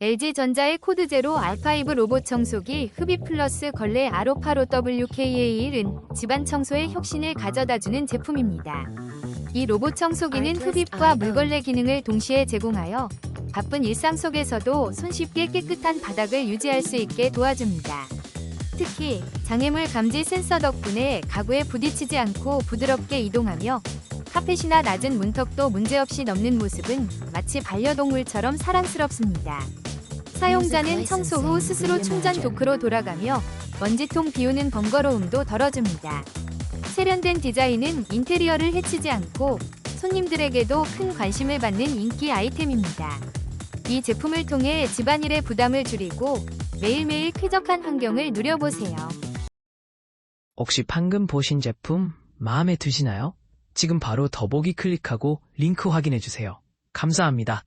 LG전자의 코드 제로 R5 로봇 청소기 흡입 플러스 걸레 R585WKA1은 집안 청소에 혁신을 가져다주는 제품입니다. 이 로봇 청소기는 흡입과 물걸레 기능을 동시에 제공하여 바쁜 일상 속에서도 손쉽게 깨끗한 바닥을 유지할 수 있게 도와줍니다. 특히 장애물 감지 센서 덕분에 가구에 부딪히지 않고 부드럽게 이동하며 카펫이나 낮은 문턱도 문제없이 넘는 모습은 마치 반려동물처럼 사랑스럽습니다. 사용자는 청소 후 스스로 충전 도크로 돌아가며 먼지통 비우는 번거로움도 덜어줍니다. 세련된 디자인은 인테리어를 해치지 않고 손님들에게도 큰 관심을 받는 인기 아이템입니다. 이 제품을 통해 집안일의 부담을 줄이고 매일매일 쾌적한 환경을 누려보세요. 혹시 방금 보신 제품 마음에 드시나요? 지금 바로 더보기 클릭하고 링크 확인해 주세요. 감사합니다.